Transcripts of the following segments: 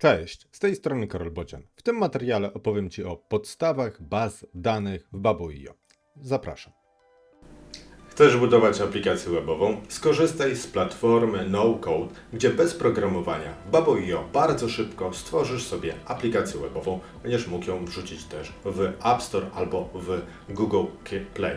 Cześć, z tej strony Karol Bocian. W tym materiale opowiem Ci o podstawach baz danych w Babel.io. Zapraszam. Chcesz budować aplikację webową? Skorzystaj z platformy No Code, gdzie bez programowania w Babel.io bardzo szybko stworzysz sobie aplikację webową. Będziesz mógł ją wrzucić też w App Store albo w Google Play.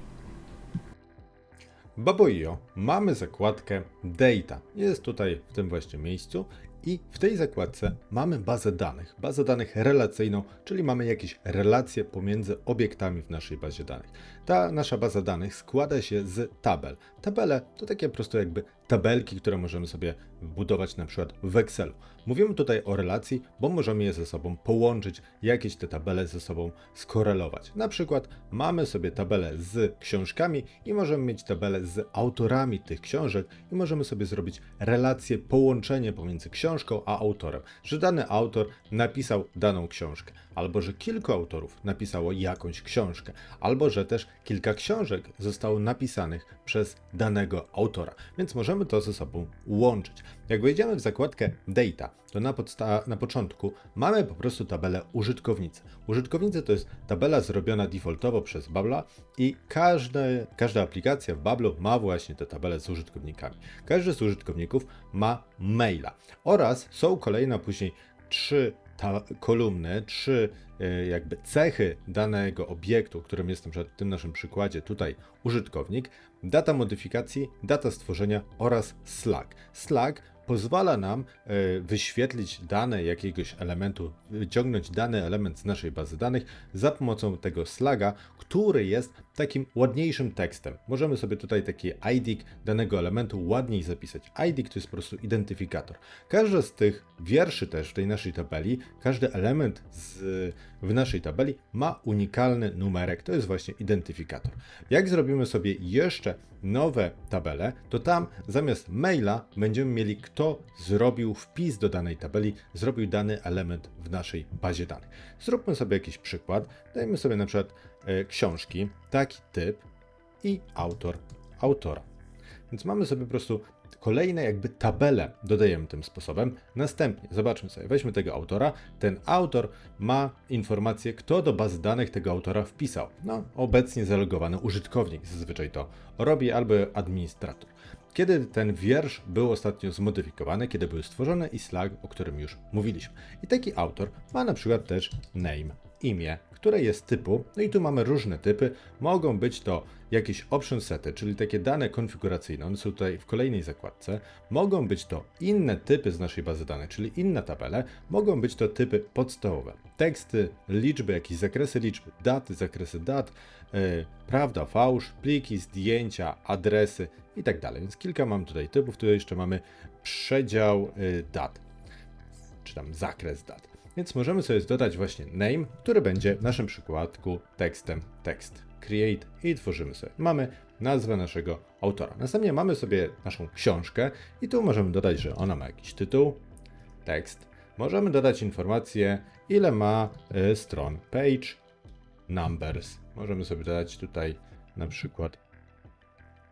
W Babel.io mamy zakładkę Data. Jest tutaj w tym właśnie miejscu i w tej zakładce mamy bazę danych, bazę danych relacyjną, czyli mamy jakieś relacje pomiędzy obiektami w naszej bazie danych. Ta nasza baza danych składa się z tabel. Tabele to takie po prostu jakby tabelki, które możemy sobie budować na przykład w Excelu. Mówimy tutaj o relacji, bo możemy je ze sobą połączyć, jakieś te tabele ze sobą skorelować. Na przykład mamy sobie tabelę z książkami i możemy mieć tabelę z autorami tych książek i możemy sobie zrobić relację, połączenie pomiędzy książką a autorem, że dany autor napisał daną książkę, albo że kilku autorów napisało jakąś książkę, albo że też kilka książek zostało napisanych przez danego autora, więc możemy to ze sobą łączyć. Jak wejdziemy w zakładkę Data, to na, na początku mamy po prostu tabelę użytkownicy. Użytkownicy to jest tabela zrobiona defaultowo przez Babla i każde, każda aplikacja w Bablu ma właśnie tę tabelę z użytkownikami. Każdy z użytkowników ma maila oraz są kolejne później trzy ta kolumny, trzy e, jakby cechy danego obiektu, którym jest na przykład w tym naszym przykładzie tutaj użytkownik, data modyfikacji, data stworzenia oraz Slack. Slack pozwala nam e, wyświetlić dane jakiegoś elementu, wyciągnąć dany element z naszej bazy danych za pomocą tego slaga, który jest takim ładniejszym tekstem. Możemy sobie tutaj taki ID danego elementu ładniej zapisać. ID to jest po prostu identyfikator. Każdy z tych wierszy też w tej naszej tabeli, każdy element z, w naszej tabeli ma unikalny numerek, to jest właśnie identyfikator. Jak zrobimy sobie jeszcze nowe tabele, to tam zamiast maila będziemy mieli kto zrobił wpis do danej tabeli, zrobił dany element w naszej bazie danych. Zróbmy sobie jakiś przykład. Dajmy sobie na przykład e, książki, taki typ i autor autora. Więc mamy sobie po prostu kolejne jakby tabele dodajemy tym sposobem. Następnie zobaczmy sobie, weźmy tego autora. Ten autor ma informację, kto do bazy danych tego autora wpisał. No, obecnie zalogowany użytkownik zazwyczaj to robi albo administrator. Kiedy ten wiersz był ostatnio zmodyfikowany, kiedy był stworzony i Slack, o którym już mówiliśmy. I taki autor ma na przykład też name, imię, które jest typu, no i tu mamy różne typy, mogą być to jakieś option sety, czyli takie dane konfiguracyjne, one są tutaj w kolejnej zakładce, mogą być to inne typy z naszej bazy danych, czyli inne tabele, mogą być to typy podstawowe, teksty, liczby, jakieś zakresy liczby, daty, zakresy dat, yy, prawda, fałsz, pliki, zdjęcia, adresy i tak więc kilka mam tutaj typów, tu jeszcze mamy przedział yy, dat, czy tam zakres dat. Więc możemy sobie dodać właśnie name, który będzie w naszym przypadku tekstem text create i tworzymy sobie. Mamy nazwę naszego autora. Następnie mamy sobie naszą książkę i tu możemy dodać, że ona ma jakiś tytuł, tekst. Możemy dodać informację, ile ma y, stron, page, numbers. Możemy sobie dodać tutaj na przykład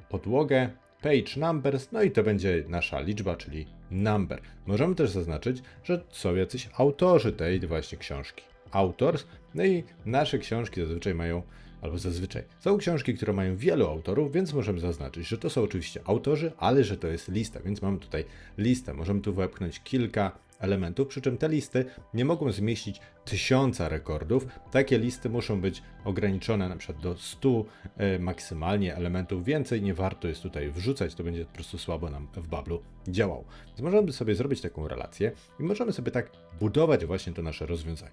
podłogę, page numbers, no i to będzie nasza liczba, czyli number. Możemy też zaznaczyć, że są jacyś autorzy tej właśnie książki. Authors, no i nasze książki zazwyczaj mają, albo zazwyczaj, są książki, które mają wielu autorów, więc możemy zaznaczyć, że to są oczywiście autorzy, ale że to jest lista, więc mamy tutaj listę. Możemy tu wepchnąć kilka elementów, przy czym te listy nie mogą zmieścić tysiąca rekordów. Takie listy muszą być ograniczone na przykład do 100 e, maksymalnie elementów. Więcej nie warto jest tutaj wrzucać, to będzie po prostu słabo nam w Bablu działał. Więc możemy sobie zrobić taką relację i możemy sobie tak budować właśnie to nasze rozwiązanie.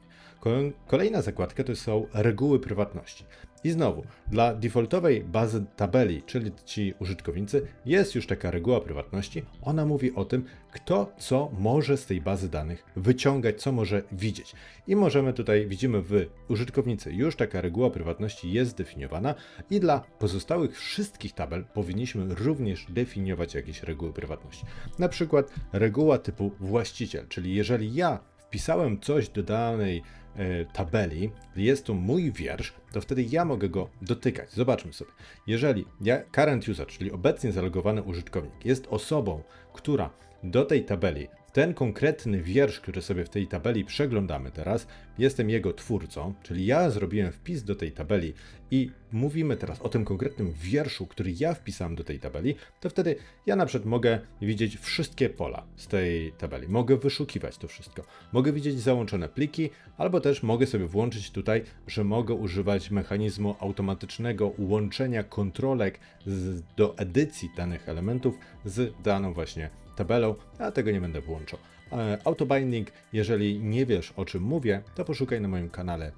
Kolejna zakładka to są reguły prywatności. I znowu, dla defaultowej bazy tabeli, czyli ci użytkownicy, jest już taka reguła prywatności. Ona mówi o tym, kto co może z tej bazy danych wyciągać, co może widzieć. I możemy tutaj, widzimy w użytkownicy, już taka reguła prywatności jest zdefiniowana i dla pozostałych wszystkich tabel powinniśmy również definiować jakieś reguły prywatności. Na przykład reguła typu właściciel, czyli jeżeli ja wpisałem coś do danej e, tabeli, jest tu mój wiersz, to wtedy ja mogę go dotykać. Zobaczmy sobie. Jeżeli ja, current user, czyli obecnie zalogowany użytkownik, jest osobą, która do tej tabeli ten konkretny wiersz, który sobie w tej tabeli przeglądamy teraz, jestem jego twórcą, czyli ja zrobiłem wpis do tej tabeli i mówimy teraz o tym konkretnym wierszu, który ja wpisałem do tej tabeli, to wtedy ja na przykład mogę widzieć wszystkie pola z tej tabeli. Mogę wyszukiwać to wszystko. Mogę widzieć załączone pliki, albo też mogę sobie włączyć tutaj, że mogę używać mechanizmu automatycznego łączenia kontrolek z, do edycji danych elementów z daną właśnie tabelą, a tego nie będę włączał. E, autobinding, jeżeli nie wiesz o czym mówię, to poszukaj na moim kanale e,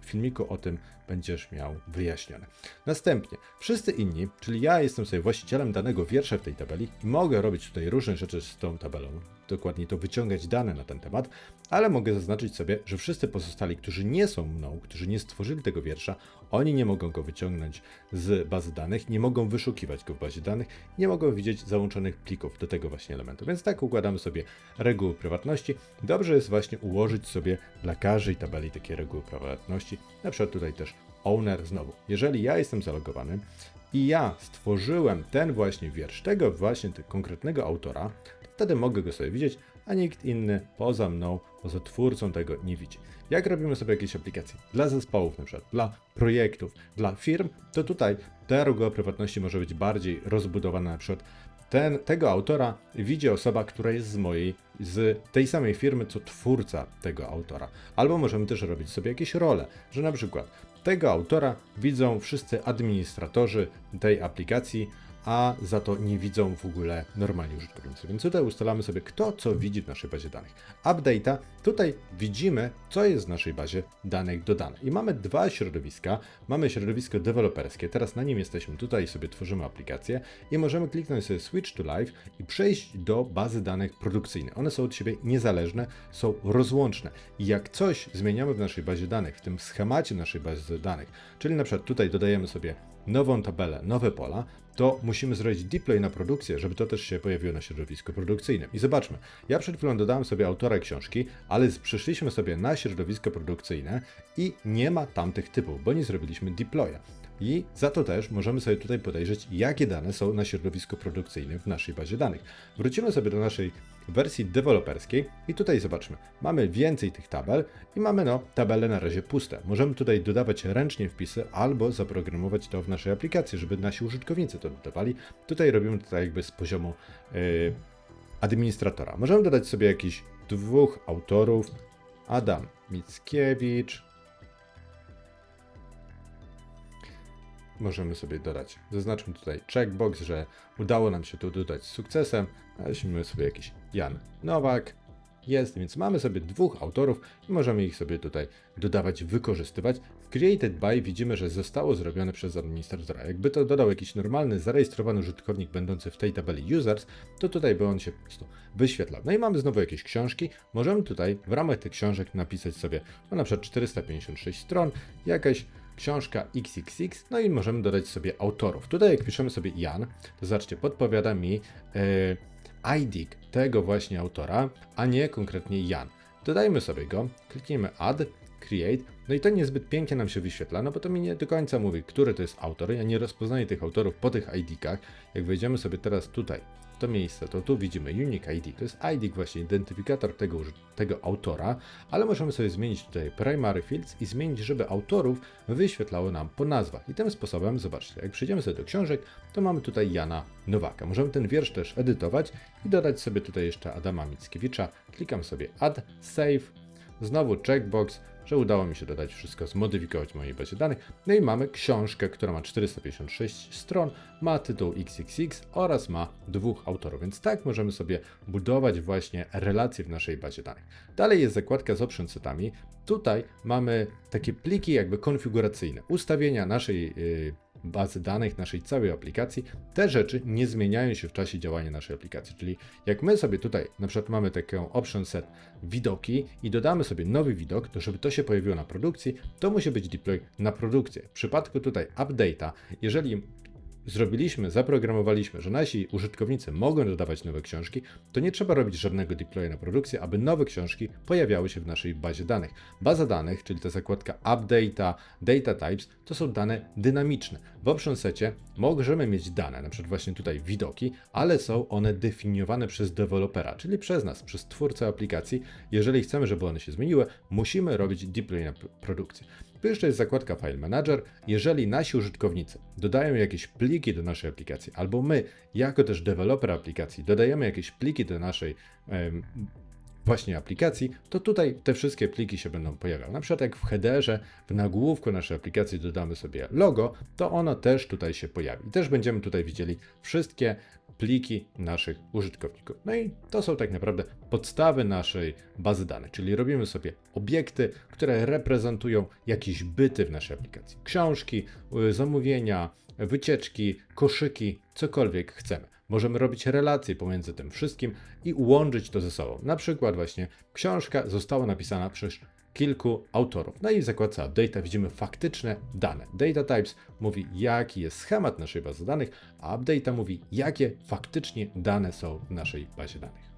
filmiku o tym, będziesz miał wyjaśnione. Następnie, wszyscy inni, czyli ja jestem sobie właścicielem danego wiersza w tej tabeli i mogę robić tutaj różne rzeczy z tą tabelą, dokładnie to wyciągać dane na ten temat, ale mogę zaznaczyć sobie, że wszyscy pozostali, którzy nie są mną, którzy nie stworzyli tego wiersza, oni nie mogą go wyciągnąć z bazy danych, nie mogą wyszukiwać go w bazie danych, nie mogą widzieć załączonych plików do tego właśnie elementu. Więc tak układamy sobie reguły prywatności. Dobrze jest właśnie ułożyć sobie dla każdej tabeli takie reguły prywatności. Na przykład tutaj też owner znowu. Jeżeli ja jestem zalogowany i ja stworzyłem ten właśnie wiersz, tego właśnie tego konkretnego autora, to wtedy mogę go sobie widzieć, a nikt inny poza mną, poza twórcą tego nie widzi. Jak robimy sobie jakieś aplikacje dla zespołów, na przykład dla projektów, dla firm, to tutaj ta reguła prywatności może być bardziej rozbudowana, na przykład ten, tego autora widzi osoba, która jest z mojej, z tej samej firmy, co twórca tego autora. Albo możemy też robić sobie jakieś role, że na przykład tego autora widzą wszyscy administratorzy tej aplikacji, a za to nie widzą w ogóle normalni użytkownicy. Więc tutaj ustalamy sobie, kto co widzi w naszej bazie danych. Update'a, tutaj widzimy, co jest w naszej bazie danych dodane. I mamy dwa środowiska. Mamy środowisko deweloperskie, teraz na nim jesteśmy, tutaj sobie tworzymy aplikację i możemy kliknąć sobie Switch to Live i przejść do bazy danych produkcyjnej. One są od siebie niezależne, są rozłączne. I jak coś zmieniamy w naszej bazie danych, w tym schemacie naszej bazy danych, czyli na przykład tutaj dodajemy sobie nową tabelę, nowe pola, to musimy zrobić deploy na produkcję, żeby to też się pojawiło na środowisku produkcyjnym. I zobaczmy, ja przed chwilą dodałem sobie autora książki, ale przyszliśmy sobie na środowisko produkcyjne i nie ma tamtych typów, bo nie zrobiliśmy deploya. I za to też możemy sobie tutaj podejrzeć, jakie dane są na środowisku produkcyjnym w naszej bazie danych. Wrócimy sobie do naszej wersji deweloperskiej i tutaj zobaczmy, mamy więcej tych tabel i mamy no tabele na razie puste. Możemy tutaj dodawać ręcznie wpisy albo zaprogramować to w naszej aplikacji, żeby nasi użytkownicy to dodawali. Tutaj robimy to jakby z poziomu yy, administratora. Możemy dodać sobie jakichś dwóch autorów, Adam Mickiewicz, możemy sobie dodać. Zaznaczmy tutaj checkbox, że udało nam się to dodać z sukcesem. Weźmy sobie jakiś Jan Nowak. Jest, więc mamy sobie dwóch autorów i możemy ich sobie tutaj dodawać, wykorzystywać. W Created by widzimy, że zostało zrobione przez administratora. Jakby to dodał jakiś normalny, zarejestrowany użytkownik będący w tej tabeli users, to tutaj by on się po prostu wyświetlał. No i mamy znowu jakieś książki. Możemy tutaj w ramach tych książek napisać sobie, no na przykład 456 stron, jakaś książka XXX, no i możemy dodać sobie autorów. Tutaj jak piszemy sobie Jan, to zobaczcie, podpowiada mi e, ID tego właśnie autora, a nie konkretnie Jan. Dodajmy sobie go, klikniemy Add, Create, no i to niezbyt pięknie nam się wyświetla, no bo to mi nie do końca mówi, który to jest autor. Ja nie rozpoznaję tych autorów po tych ID-kach. Jak wejdziemy sobie teraz tutaj w to miejsce, to tu widzimy Unique ID. To jest ID właśnie, identyfikator tego, tego autora, ale możemy sobie zmienić tutaj Primary Fields i zmienić, żeby autorów wyświetlało nam po nazwach. I tym sposobem, zobaczcie, jak przejdziemy sobie do książek, to mamy tutaj Jana Nowaka. Możemy ten wiersz też edytować i dodać sobie tutaj jeszcze Adama Mickiewicza. Klikam sobie Add, Save, znowu checkbox, że udało mi się dodać wszystko, zmodyfikować mojej bazie danych. No i mamy książkę, która ma 456 stron, ma tytuł XXX oraz ma dwóch autorów, więc tak możemy sobie budować właśnie relacje w naszej bazie danych. Dalej jest zakładka z option setami. Tutaj mamy takie pliki jakby konfiguracyjne, ustawienia naszej yy, bazy danych, naszej całej aplikacji. Te rzeczy nie zmieniają się w czasie działania naszej aplikacji, czyli jak my sobie tutaj na przykład mamy taką option set widoki i dodamy sobie nowy widok, to żeby to się pojawiło na produkcji, to musi być deploy na produkcję. W przypadku tutaj update'a, jeżeli zrobiliśmy, zaprogramowaliśmy, że nasi użytkownicy mogą dodawać nowe książki, to nie trzeba robić żadnego deploya na produkcję, aby nowe książki pojawiały się w naszej bazie danych. Baza danych, czyli ta zakładka update'a, data types, to są dane dynamiczne. W option secie możemy mieć dane, na przykład właśnie tutaj widoki, ale są one definiowane przez dewelopera, czyli przez nas, przez twórcę aplikacji. Jeżeli chcemy, żeby one się zmieniły, musimy robić deploy na pr- produkcję. Tu jeszcze jest zakładka File Manager. Jeżeli nasi użytkownicy dodają jakieś pliki do naszej aplikacji, albo my, jako też deweloper aplikacji, dodajemy jakieś pliki do naszej właśnie aplikacji, to tutaj te wszystkie pliki się będą pojawiały. Na przykład jak w headerze, w nagłówku naszej aplikacji dodamy sobie logo, to ono też tutaj się pojawi. Też będziemy tutaj widzieli wszystkie pliki naszych użytkowników. No i to są tak naprawdę podstawy naszej bazy danych, czyli robimy sobie obiekty, które reprezentują jakieś byty w naszej aplikacji. Książki, y, zamówienia, wycieczki, koszyki, cokolwiek chcemy. Możemy robić relacje pomiędzy tym wszystkim i łączyć to ze sobą. Na przykład właśnie książka została napisana przez kilku autorów. No i w zakładce Data widzimy faktyczne dane. Data Types mówi, jaki jest schemat naszej bazy danych, a Updata mówi, jakie faktycznie dane są w naszej bazie danych.